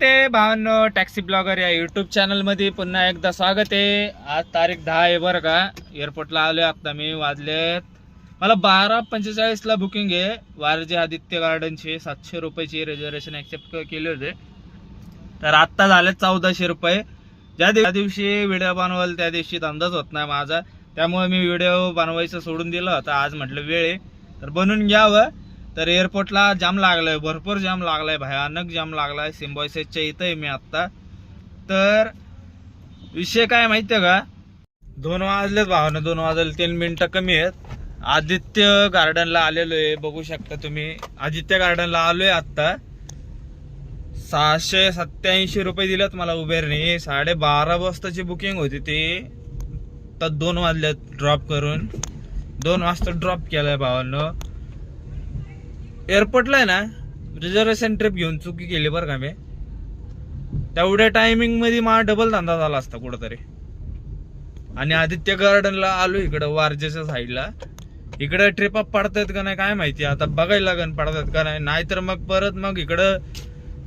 ते भावांनो taxi blogger या युट्यूब चॅनलमध्ये पुन्हा एकदा स्वागत आहे. आज तारीख दहा आहे बरं का. एअरपोर्टला आलोय आत्ता मी वाजलेत. मला बारा पंचेचाळीस ला बुकिंग आहे. वारजे आदित्य गार्डनची सातशे रुपयाची रिझर्वेशन ॲक्सेप्ट केले होते. तर आत्ता झाले चौदाशे रुपये. ज्या दिव- दिवशी व्हिडिओ बनवाल त्या दिवशी धंदाच होत नाही माझा. त्यामुळे मी व्हिडिओ बनवायचं सोडून दिलं होतं. आज म्हटलं वेळ आहे. तर बनवून घ्यावं. तर एअरपोर्टला जाम लागलाय भरपूर जाम लागलाय भयानक जाम लागलाय. सिम्बॉयसेसच्या इथं आहे मी आत्ता. तर विषय काय माहितीये का? दोन वाजलेच भावानं दोन वाजले तीन मिनिटं कमी आहेत. आदित्य गार्डनला आलेलो आहे बघू शकता तुम्ही. आदित्य गार्डनला आलो आहे आत्ता. सहाशे सत्याऐंशी रुपये दिलेत मला उबेरने. साडे बारा वाजताची बुकिंग होती ती. तर दोन वाजल्यात ड्रॉप करून. दोन वाजता ड्रॉप केलाय भावानं. एअरपोर्टला आहे ना रिझर्वेशन ट्रिप घेऊन चुकी केली बरं का मी. तेवढ्या टायमिंगमध्ये मला डबल धंदा झाला असता कुठंतरी. आणि आदित्य गार्डनला आलो इकडं वारजेच्या साईडला इकडं ट्रिप पडतायत का नाही काय माहिती. आता बघायला लागन पडतात का नाही. नाहीतर मग परत मग इकडं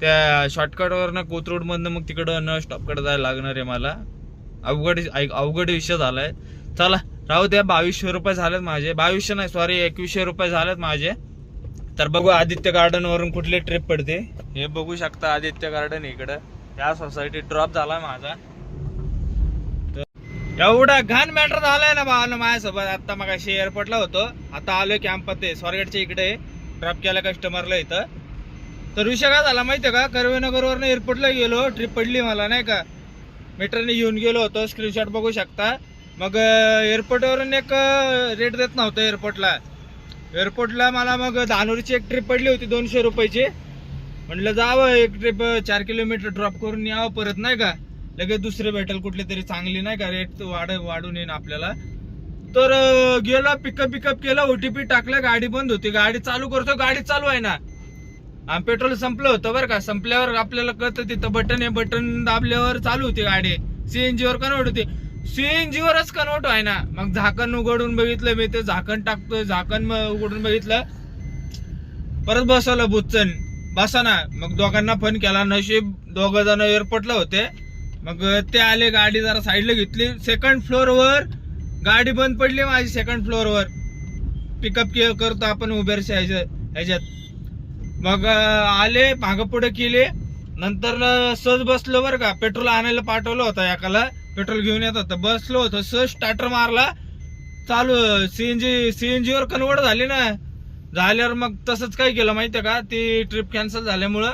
त्या शॉर्टकटवरनं कोथरूड मधनं मग तिकडं न स्टॉपकडे जायला लागणार आहे मला. अवघड ऐक- अवघड विषय झालाय. चला राहू द्या. बावीसशे रुपये झालेत माझे. बावीसशे नाही सॉरी एकवीसशे रुपये झालेत माझे. तर बघू आदित्य गार्डन वरून कुठली ट्रिप पडते. हे बघू शकता आदित्य गार्डन इकडं. या सोसायटी ड्रॉप झाला माझा. तर एवढा घाण मॅटर झालाय ना भावानं माझ्यासोबत. आता मग एअरपोर्टला होतो. आता आलोय कॅम्पात ते स्वारगेटच्या इकडे. ड्रॉप केला कस्टमरला इथं. तर विषय काय झाला माहितीये का? कर्वेनगरवरनं एअरपोर्टला गेलो. ट्रिप पडली मला नाही का? मीटरने येऊन गेलो होतो. स्क्रीनशॉट बघू शकता. मग एअरपोर्टवरून एक रेट देत नव्हतं एअरपोर्टला एअरपोर्टला मला मग धानोरीची एक ट्रिप पडली होती दोनशे रुपयाची. म्हटलं जावं एक ट्रिप चार किलोमीटर ड्रॉप करून यावं परत नाही का? लगेच दुसरे भेटेल कुठली तरी चांगली नाही का? रेट वाढ वाढून येईन आपल्याला. तर गेला गेलो पिकअप पिकअप केलं ओटीपी टाकलं गाडी बंद होती. गाडी चालू करतो गाडी चालू आहे ना. आणि पेट्रोल संपलं होतं बरं का. संपल्यावर आपल्याला कळतं तिथं बटन आहे बटन दाबल्यावर चालू होती गाडी. सीएनजी वर कन्वर्ट होती. सीएनजी वरच कन्वर्ट आहे ना मग झाकण उघडून बघितलं मी ते झाकण टाकतोय झाकण उघडून बघितलं. परत बसवलं बुच्चन. बसा ना मग दोघांना फोन केला. नशीब दोघ जण एअरपोर्टला होते. मग ते आले गाडी जरा साईडला घेतली. सेकंड फ्लोअरवर गाडी बंद पडली माझी सेकंड फ्लोअरवर पिकअप पिकअप करतो आपण उबेरच्या ह्याच्यात ह्याच्यात. मग आले मागं पुढे केले. नंतर सहज बसलो बरं का. पेट्रोल आणायला पाठवलं होतं एकाला. पेट्रोल घेऊन येत होतं बसलो होतो सहज स्टार्टर मारला. चालू सीएनजी सीएनजी वर कन्वर्ट झाली ना. झाल्यावर मग तसंच काय केलं माहितीये का? ती ट्रिप कॅन्सल झाल्यामुळं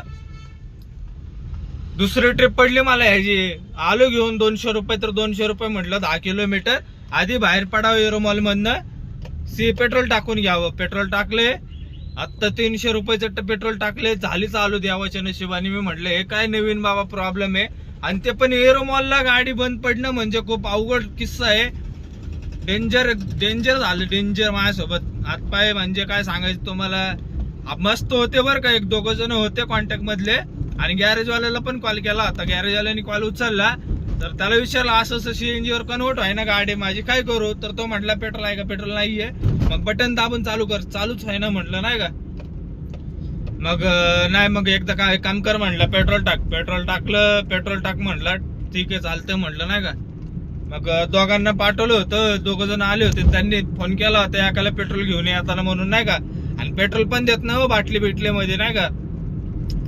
दुसरी ट्रिप पडली मला ह्याची. आलो घेऊन दोनशे रुपये तर दोनशे रुपये म्हटलं दहा किलोमीटर. आधी बाहेर पडावं एरो मॉलमधनं सी पेट्रोल टाकून घ्यावं. पेट्रोल टाकले. आत्ता तीनशे रुपयाचं पेट्रोल टाकले. झाली चालू द्यावाच्या नशिबाने. मी म्हटलं हे काय नवीन बाबा प्रॉब्लेम आहे? आणि ते पण एरो मॉलला गाडी बंद पडणं म्हणजे खूप अवघड किस्सा आहे. डेंजर डेंजर झालं डेंजर माझ्यासोबत. हातपाय म्हणजे काय सांगायचं तुम्हाला? मस्त होते बरं का एक दोघं जण होते कॉन्टॅक्ट मधले. आणि गॅरेजवाल्याला पण कॉल केला होता. गॅरेजवाल्यानी कॉल उचलला. तर त्याला विचारलं असं असं सीएनजी वर कन्वर्ट आहे ना गाडी माझी? काय करू? तर तो म्हटला पेट्रोल आहे का? पेट्रोल नाहीये. मग बटन दाबून चालू कर. चालूच आहे ना म्हटलं नाही का? मग नाही मग एकदा काय काम कर म्हटलं पेट्रोल टाक पेट्रोल टाकलं पेट्रोल टाक म्हटलं ठीक आहे चालतंय म्हटलं नाही का? मग दोघांना पाठवलं होतं दोघ जण आले होते त्यांनी फोन केला होता एकाला पेट्रोल घेऊन येताना म्हणून नाही का? आणि पेट्रोल पण देत ना हो बाटली बिटली मध्ये नाही का?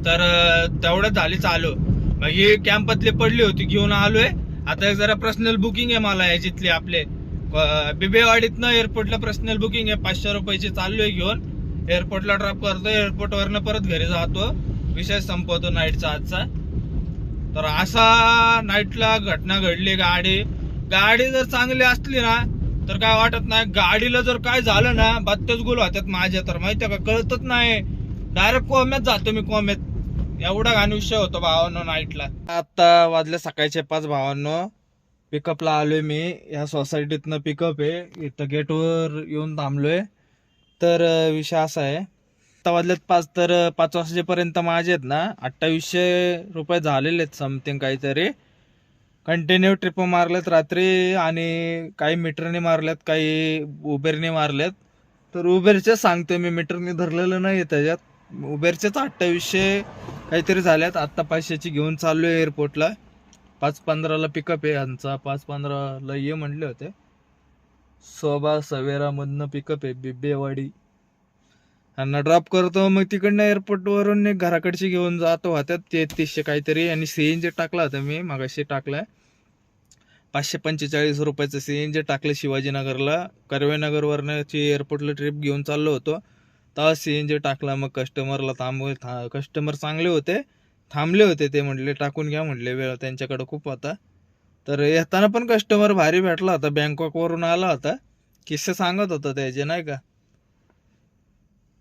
तर तेवढं तेवढंच झाली चालू. मग ही कॅम्पातली पडली होती घेऊन आलोय. आता एक जरा पर्सनल बुकिंग आहे मला याच्यातली आपले. बिबेवाडीतनं एअरपोर्टला पर्सनल बुकिंग आहे पाचशे रुपयाची चाललोय घेऊन. एअरपोर्टला ड्रॉप करतो एअरपोर्टवरनं परत घरी जातो. विषय संपवतो नाईटचा आजचा. तर असा नाईटला घटना घडली गाडी. गाडी जर चांगली असली ना तर काय वाटत नाही. गाडीला जर काय झालं ना बत्तेच गुल होत्यात माझ्या तर माहितीये का? कळतच नाही. डायरेक्ट कोम्यात जातो मी कोम्यात. एवढा घाण विषय होतो भावांनो नाईटला आता वाजले सकाळचे पाच भावांनो. पिकअपला आलोय मी. या सोसायटीतनं पिकअप आहे. इथं गेटवर येऊन थांबलोय. तर विषय असा आहे. आता पाच तर पाच वाजेपर्यंत माझे आहेत ना अठ्ठावीसशे रुपये झालेले आहेत समथिंग काहीतरी. कंटिन्यू ट्रिप मारल्यात रात्री आणि काही मीटरने मारल्यात काही उबेरने मारल्यात तर उबेरचे सांगतोय मी मीटरने धरलेलं नाही त्याच्यात. उबेरचेच अठ्ठावीसशे काहीतरी झाल्यात आत्ता पाचशेची घेऊन चाललो आहे एअरपोर्टला पाच पंधराला पिकअप आहे यांचा पाच पंधराला ये म्हणले होते. सोबा सवेरामधनं पिकअप आहे बिब्बेवाडी. यांना ड्रॉप करतो मग तिकडनं एअरपोर्टवरून एक घराकडची घेऊन जातो. होत्यात तेहतीसशे काहीतरी आणि सी एन जी टाकला होता मी मागाशी टाकलाय. पाचशे पंचेचाळीस रुपयाचं सी एन जी टाकलं शिवाजीनगरला. कर्वेनगरवरनची एअरपोर्टला ट्रिप घेऊन चाललो होतो. तेव्हा सी एन जी टाकला मग कस्टमरला थांब था कस्टमर चांगले होते. थांबले होते ते म्हटले टाकून घ्या म्हटले वेळ त्यांच्याकडं खूप होता. तर येताना पण कस्टमर भारी भेटला होता बँकॉकवरून आला होता. किस्से सांगत होता त्याचे नाही का?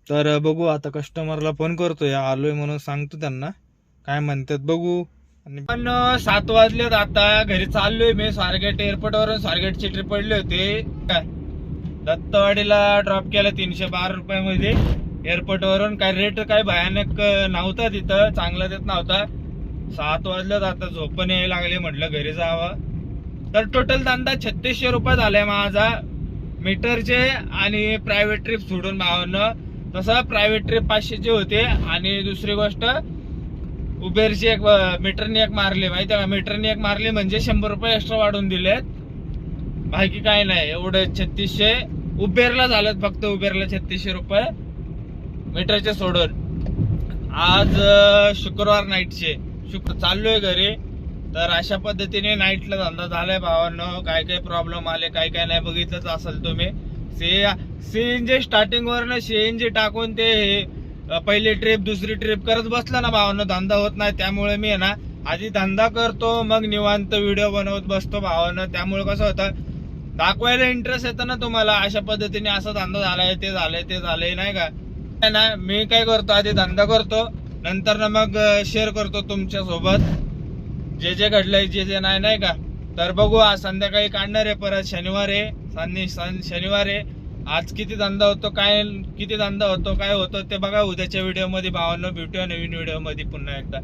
तर बघू आता कस्टमरला फोन करतोय आलोय म्हणून सांगतो त्यांना. काय म्हणतात बघू. आणि पण सात वाजलेत आता. घरी चाललोय मी स्वारगेट एअरपोर्ट वरून. स्वारगेटची ट्रिप पडली होती. काय? दत्तवाडीला ड्रॉप केलं तीनशे बारा रुपयामध्ये. एअरपोर्ट वरून. काय रेट काय भयानक नव्हता तिथं. चांगला देत नव्हता. सात वाजलं आता झोप पण यायला लागले म्हटलं घरी जावं. तर टोटल धंदा छत्तीसशे रुपये झालाय माझा. मीटरचे आणि प्रायव्हेट ट्रिप सोडून भावानं. तसं प्रायव्हेट ट्रिप पाचशेचे होते. आणि दुसरी गोष्ट उबेरची एक मीटरने एक मारली. माहिती का? मीटरने एक मारली म्हणजे शंभर रुपये एक्स्ट्रा वाढून दिलेत. बाकी काय नाही. एवढं छत्तीसशे. उबेरला झालं फक्त उबेरला छत्तीसशे रुपये. मीटरचे सोडून. आज शुक्रवार नाईटचे शुक्र चाललोय घरी. तर अशा पद्धतीने नाईटला धंदा झालाय भावांनो. काय काय प्रॉब्लेम आले काय काय नाही बघितलंच असेल तुम्ही. सी सीएनजी स्टार्टिंग वरनं सीएनजी टाकून ते हे, पहिली ट्रिप दुसरी ट्रिप करत बसला ना भावांनो. धंदा होत नाही त्यामुळे मी आहे ना आधी धंदा करतो मग निवांत व्हिडिओ बनवत बसतो भावानं. त्यामुळे कसं होतं दाखवायला इंटरेस्ट येतं ना तुम्हाला. अशा पद्धतीने असा धंदा झालाय ते झालंय ते झालंय नाही का? ना मी काय करतो आधी धंदा करतो. नंतर ना मग शेअर करतो तुमच्यासोबत जे जे घडलंय जे जे नाही नाही का? तर बघू आज संध्याकाळी काढणार आहे परत शनिवार. आहे शनिवार. आहे आज किती धंदा होतो काय किती धंदा होतो काय होतो ते बघा उद्याच्या व्हिडिओमध्ये भावांना भेटूया नवीन व्हिडिओमध्ये पुन्हा एकदा.